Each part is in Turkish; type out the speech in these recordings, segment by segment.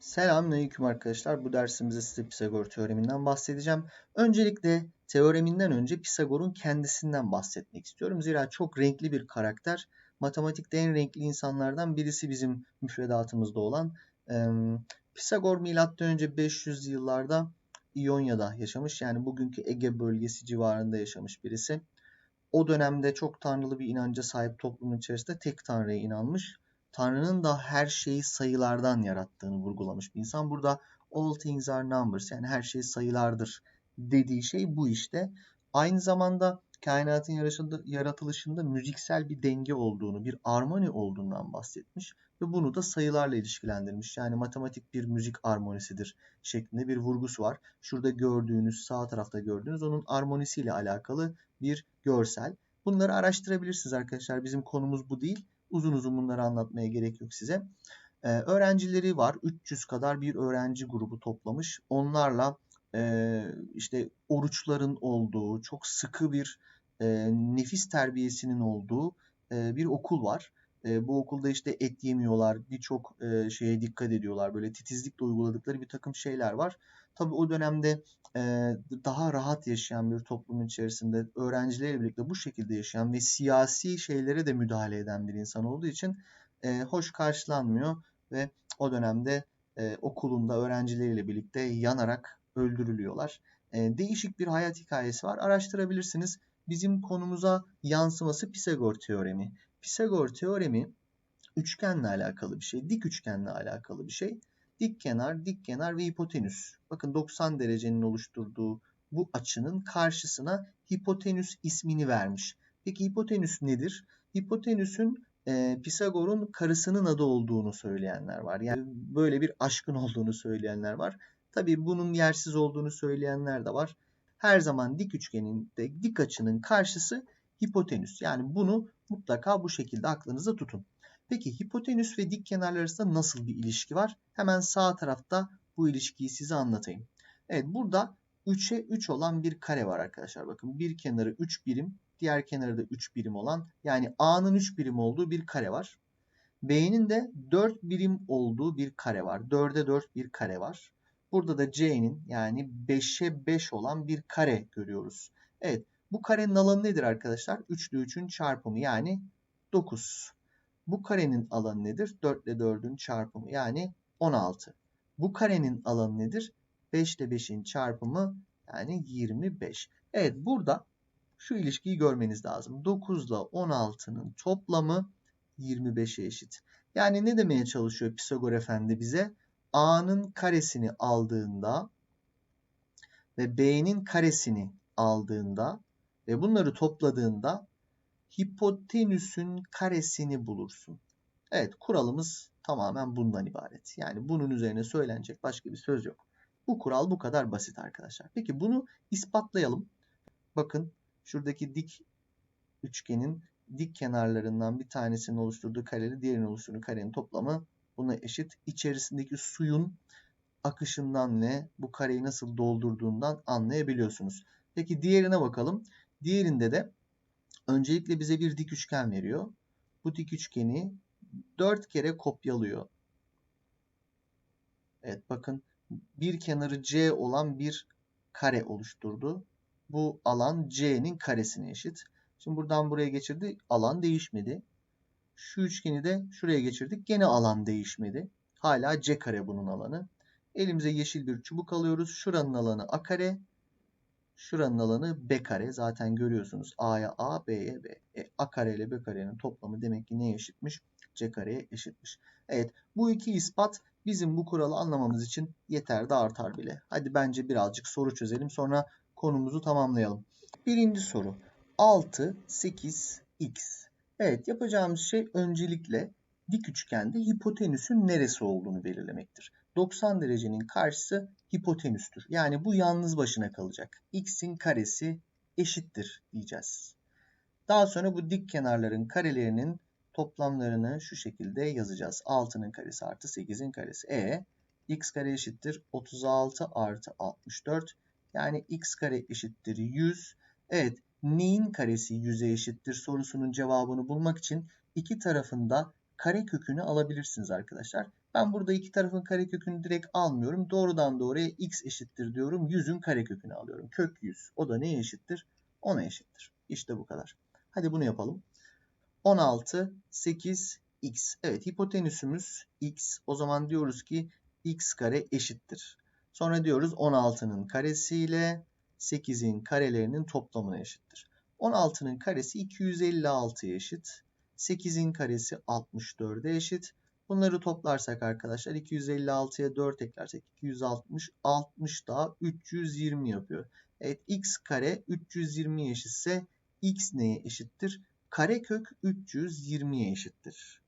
Selamünaleyküm arkadaşlar. Bu dersimizde size Pisagor teoreminden bahsedeceğim. Öncelikle teoreminden önce Pisagor'un kendisinden bahsetmek istiyorum. Zira çok renkli bir karakter. Matematikte en renkli insanlardan birisi bizim müfredatımızda olan. Ee, Pisagor M.Ö. 500 yıllarda İonya'da yaşamış. Yani bugünkü Ege bölgesi civarında yaşamış birisi. O dönemde çok tanrılı bir inanca sahip toplumun içerisinde tek tanrıya inanmış Tanrı'nın da her şeyi sayılardan yarattığını vurgulamış bir insan. Burada all things are numbers yani her şey sayılardır dediği şey bu işte. Aynı zamanda kainatın yaratılışında müziksel bir denge olduğunu, bir armoni olduğundan bahsetmiş ve bunu da sayılarla ilişkilendirmiş. Yani matematik bir müzik armonisidir şeklinde bir vurgusu var. Şurada gördüğünüz, sağ tarafta gördüğünüz onun armonisiyle alakalı bir görsel. Bunları araştırabilirsiniz arkadaşlar. Bizim konumuz bu değil. Uzun uzun bunları anlatmaya gerek yok size. Ee, öğrencileri var. 300 kadar bir öğrenci grubu toplamış. Onlarla e, işte oruçların olduğu, çok sıkı bir e, nefis terbiyesinin olduğu e, bir okul var. E, bu okulda işte et yemiyorlar, birçok e, şeye dikkat ediyorlar. Böyle titizlikle uyguladıkları bir takım şeyler var. Tabii o dönemde e, daha rahat yaşayan bir toplumun içerisinde öğrencilerle birlikte bu şekilde yaşayan ve siyasi şeylere de müdahale eden bir insan olduğu için e, hoş karşılanmıyor ve o dönemde e, okulunda öğrencileriyle birlikte yanarak öldürülüyorlar. Değişik bir hayat hikayesi var. Araştırabilirsiniz. Bizim konumuza yansıması Pisagor teoremi. Pisagor teoremi üçgenle alakalı bir şey, dik üçgenle alakalı bir şey. Dik kenar, dik kenar ve hipotenüs. Bakın 90 derecenin oluşturduğu bu açının karşısına hipotenüs ismini vermiş. Peki hipotenüs nedir? Hipotenüsün e, Pisagor'un karısının adı olduğunu söyleyenler var. Yani böyle bir aşkın olduğunu söyleyenler var. Tabii bunun yersiz olduğunu söyleyenler de var. Her zaman dik üçgenin de dik açının karşısı hipotenüs. Yani bunu mutlaka bu şekilde aklınızda tutun. Peki hipotenüs ve dik kenarlar arasında nasıl bir ilişki var? Hemen sağ tarafta bu ilişkiyi size anlatayım. Evet burada 3'e 3 olan bir kare var arkadaşlar. Bakın bir kenarı 3 birim, diğer kenarı da 3 birim olan yani A'nın 3 birim olduğu bir kare var. B'nin de 4 birim olduğu bir kare var. 4'e 4 bir kare var. Burada da C'nin yani 5'e 5 olan bir kare görüyoruz. Evet bu karenin alanı nedir arkadaşlar? 3 ile 3'ün çarpımı yani 9. Bu karenin alanı nedir? 4 ile 4'ün çarpımı yani 16. Bu karenin alanı nedir? 5 ile 5'in çarpımı yani 25. Evet burada şu ilişkiyi görmeniz lazım. 9 ile 16'nın toplamı 25'e eşit. Yani ne demeye çalışıyor Pisagor Efendi bize? A'nın karesini aldığında ve B'nin karesini aldığında ve bunları topladığında hipotenüsün karesini bulursun. Evet kuralımız tamamen bundan ibaret. Yani bunun üzerine söylenecek başka bir söz yok. Bu kural bu kadar basit arkadaşlar. Peki bunu ispatlayalım. Bakın şuradaki dik üçgenin dik kenarlarından bir tanesinin oluşturduğu kareyle diğerinin oluşturduğu karenin toplamı buna eşit. İçerisindeki suyun akışından ne bu kareyi nasıl doldurduğundan anlayabiliyorsunuz. Peki diğerine bakalım. Diğerinde de öncelikle bize bir dik üçgen veriyor. Bu dik üçgeni 4 kere kopyalıyor. Evet bakın bir kenarı C olan bir kare oluşturdu. Bu alan C'nin karesine eşit. Şimdi buradan buraya geçirdi. Alan değişmedi. Şu üçgeni de şuraya geçirdik. Gene alan değişmedi. Hala C kare bunun alanı. Elimize yeşil bir çubuk alıyoruz. Şuranın alanı A kare. Şuranın alanı B kare. Zaten görüyorsunuz A'ya A, B'ye B. E, A kare ile B karenin toplamı demek ki neye eşitmiş? C kareye eşitmiş. Evet bu iki ispat bizim bu kuralı anlamamız için yeter de artar bile. Hadi bence birazcık soru çözelim sonra konumuzu tamamlayalım. Birinci soru 6, 8, x. Evet yapacağımız şey öncelikle dik üçgende hipotenüsün neresi olduğunu belirlemektir. 90 derecenin karşısı hipotenüstür. Yani bu yalnız başına kalacak. x'in karesi eşittir diyeceğiz. Daha sonra bu dik kenarların karelerinin toplamlarını şu şekilde yazacağız. 6'nın karesi artı 8'in karesi. E x kare eşittir 36 artı 64. Yani x kare eşittir 100. Evet neyin karesi 100'e eşittir sorusunun cevabını bulmak için iki tarafında kare kökünü alabilirsiniz arkadaşlar. Ben burada iki tarafın karekökünü direkt almıyorum. Doğrudan doğruya x eşittir diyorum. 100'ün karekökünü alıyorum. Kök 100. O da neye eşittir? 10'a eşittir. İşte bu kadar. Hadi bunu yapalım. 16, 8, x. Evet hipotenüsümüz x. O zaman diyoruz ki x kare eşittir. Sonra diyoruz 16'nın karesiyle 8'in karelerinin toplamına eşittir. 16'nın karesi 256'ya eşit. 8'in karesi 64'e eşit. Bunları toplarsak arkadaşlar 256'ya 4 eklersek 260, 60 daha 320 yapıyor. Evet x kare 320 eşitse x neye eşittir? Karekök 320'ye eşittir.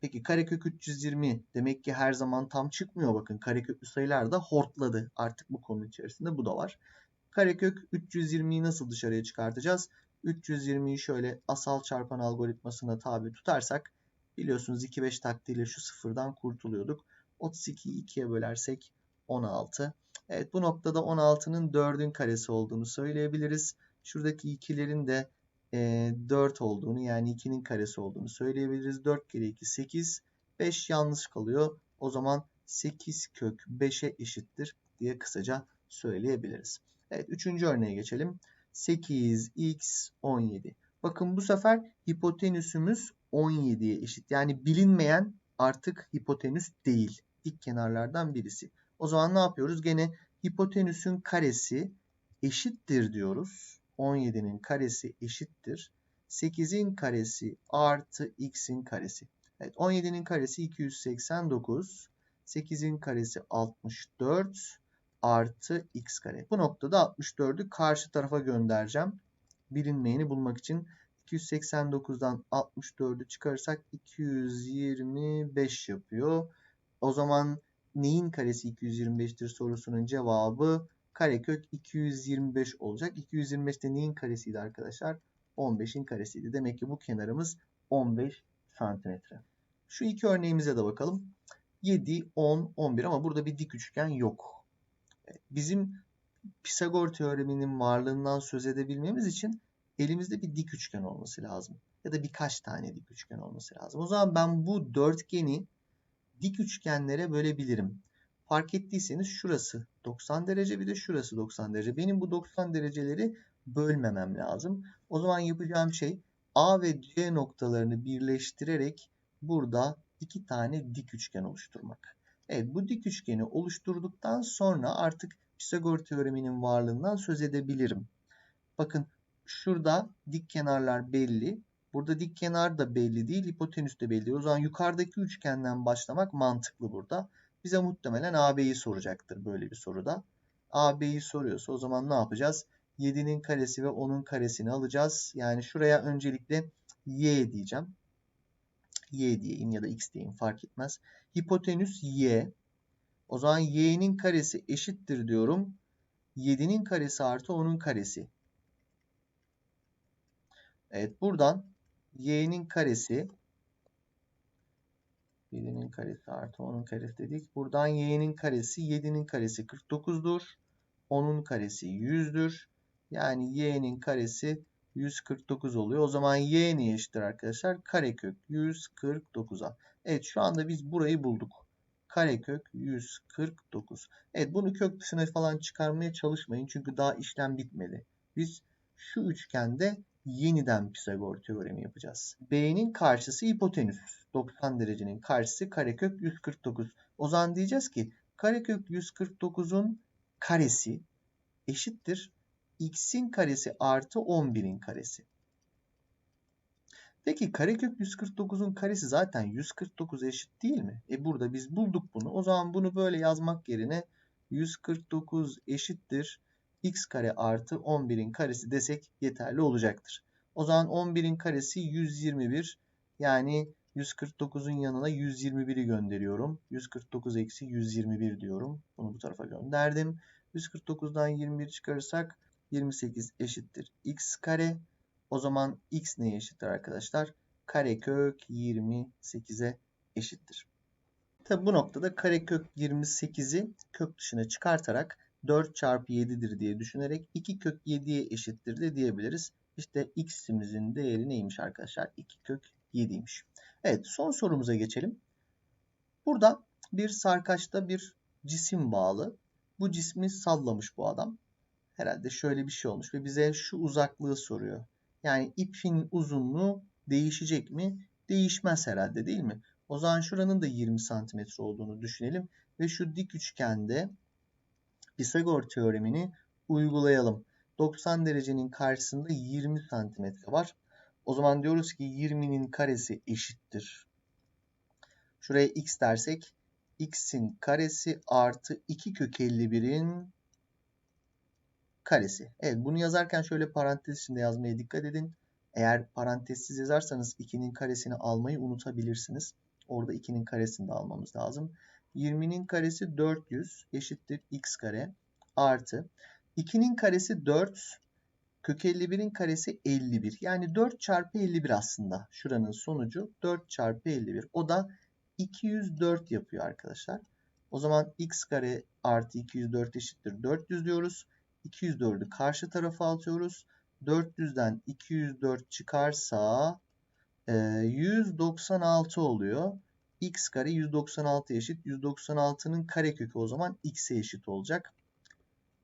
Peki karekök 320 demek ki her zaman tam çıkmıyor bakın. Kareköklü sayılar da hortladı. Artık bu konu içerisinde bu da var. Karekök 320'yi nasıl dışarıya çıkartacağız? 320'yi şöyle asal çarpan algoritmasına tabi tutarsak biliyorsunuz 2-5 taktiğiyle şu sıfırdan kurtuluyorduk. 32'yi 2'ye bölersek 16. Evet bu noktada 16'nın 4'ün karesi olduğunu söyleyebiliriz. Şuradaki ikilerin de e, 4 olduğunu yani 2'nin karesi olduğunu söyleyebiliriz. 4 kere 2 8. 5 yanlış kalıyor. O zaman 8 kök 5'e eşittir diye kısaca söyleyebiliriz. Evet üçüncü örneğe geçelim. 8x 17. Bakın bu sefer hipotenüsümüz 17'ye eşit. Yani bilinmeyen artık hipotenüs değil. Dik kenarlardan birisi. O zaman ne yapıyoruz? Gene hipotenüsün karesi eşittir diyoruz. 17'nin karesi eşittir. 8'in karesi artı x'in karesi. Evet 17'nin karesi 289. 8'in karesi 64 artı x kare. Bu noktada 64'ü karşı tarafa göndereceğim. Bilinmeyeni bulmak için 289'dan 64'ü çıkarırsak 225 yapıyor. O zaman neyin karesi 225'tir sorusunun cevabı karekök 225 olacak. 225 de neyin karesiydi arkadaşlar? 15'in karesiydi. Demek ki bu kenarımız 15 santimetre. Şu iki örneğimize de bakalım. 7, 10, 11 ama burada bir dik üçgen yok. Bizim Pisagor teoreminin varlığından söz edebilmemiz için elimizde bir dik üçgen olması lazım. Ya da birkaç tane dik üçgen olması lazım. O zaman ben bu dörtgeni dik üçgenlere bölebilirim. Fark ettiyseniz şurası 90 derece bir de şurası 90 derece. Benim bu 90 dereceleri bölmemem lazım. O zaman yapacağım şey A ve C noktalarını birleştirerek burada iki tane dik üçgen oluşturmak. Evet bu dik üçgeni oluşturduktan sonra artık Pisagor teoreminin varlığından söz edebilirim. Bakın şurada dik kenarlar belli. Burada dik kenar da belli değil, hipotenüs de belli. O zaman yukarıdaki üçgenden başlamak mantıklı burada. Bize muhtemelen AB'yi soracaktır böyle bir soruda. AB'yi soruyorsa o zaman ne yapacağız? 7'nin karesi ve 10'un karesini alacağız. Yani şuraya öncelikle y diyeceğim. y diyeyim ya da x diyeyim fark etmez. Hipotenüs y. O zaman y'nin karesi eşittir diyorum. 7'nin karesi artı 10'un karesi. Evet buradan y'nin karesi 7'nin karesi artı 10'un karesi dedik. Buradan y'nin karesi 7'nin karesi 49'dur. 10'un karesi 100'dür. Yani y'nin karesi 149 oluyor. O zaman y ne eşittir arkadaşlar? Karekök 149'a. Evet şu anda biz burayı bulduk. Karekök 149. Evet bunu kök dışına falan çıkarmaya çalışmayın. Çünkü daha işlem bitmedi. Biz şu üçgende yeniden Pisagor teoremi yapacağız. B'nin karşısı hipotenüs. 90 derecenin karşısı karekök 149. O zaman diyeceğiz ki karekök 149'un karesi eşittir x'in karesi artı 11'in karesi. Peki karekök 149'un karesi zaten 149 eşit değil mi? E burada biz bulduk bunu. O zaman bunu böyle yazmak yerine 149 eşittir x kare artı 11'in karesi desek yeterli olacaktır. O zaman 11'in karesi 121 yani 149'un yanına 121'i gönderiyorum. 149 eksi 121 diyorum. Bunu bu tarafa gönderdim. 149'dan 21 çıkarırsak 28 eşittir x kare. O zaman x neye eşittir arkadaşlar? Karekök 28'e eşittir. Tabi bu noktada karekök 28'i kök dışına çıkartarak 4 çarpı 7'dir diye düşünerek 2 kök 7'ye eşittir de diyebiliriz. İşte x'imizin değeri neymiş arkadaşlar? 2 kök 7'ymiş. Evet son sorumuza geçelim. Burada Bir sarkaçta bir cisim bağlı. Bu cismi sallamış bu adam. Herhalde şöyle bir şey olmuş ve bize şu uzaklığı soruyor. Yani ipin uzunluğu değişecek mi? Değişmez herhalde değil mi? O zaman şuranın da 20 santimetre olduğunu düşünelim. Ve şu dik üçgende Pisagor teoremini uygulayalım. 90 derecenin karşısında 20 santimetre var. O zaman diyoruz ki 20'nin karesi eşittir. Şuraya x dersek x'in karesi artı 2 kök 51'in karesi. Evet bunu yazarken şöyle parantez içinde yazmaya dikkat edin. Eğer parantezsiz yazarsanız 2'nin karesini almayı unutabilirsiniz. Orada 2'nin karesini de almamız lazım. 20'nin karesi 400 eşittir x kare artı 2'nin karesi 4 kök 51'in karesi 51. Yani 4 çarpı 51 aslında. Şuranın sonucu 4 çarpı 51. O da 204 yapıyor arkadaşlar. O zaman x kare artı 204 eşittir 400 diyoruz. 204'ü karşı tarafa atıyoruz. 400'den 204 çıkarsa 196 oluyor. x kare 196 eşit. 196'nın karekökü o zaman x'e eşit olacak.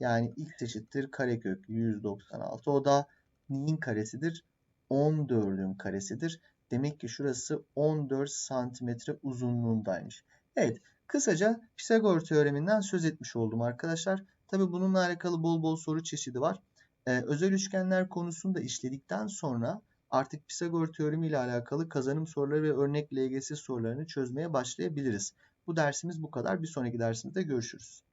Yani x eşittir karekök 196. O da neyin karesidir? 14'ün karesidir. Demek ki şurası 14 santimetre uzunluğundaymış. Evet kısaca Pisagor teoreminden söz etmiş oldum arkadaşlar. Tabi bununla alakalı bol bol soru çeşidi var. Ee, özel üçgenler konusunda işledikten sonra artık Pisagor teoremi ile alakalı kazanım soruları ve örnek LGS sorularını çözmeye başlayabiliriz. Bu dersimiz bu kadar. Bir sonraki dersimizde görüşürüz.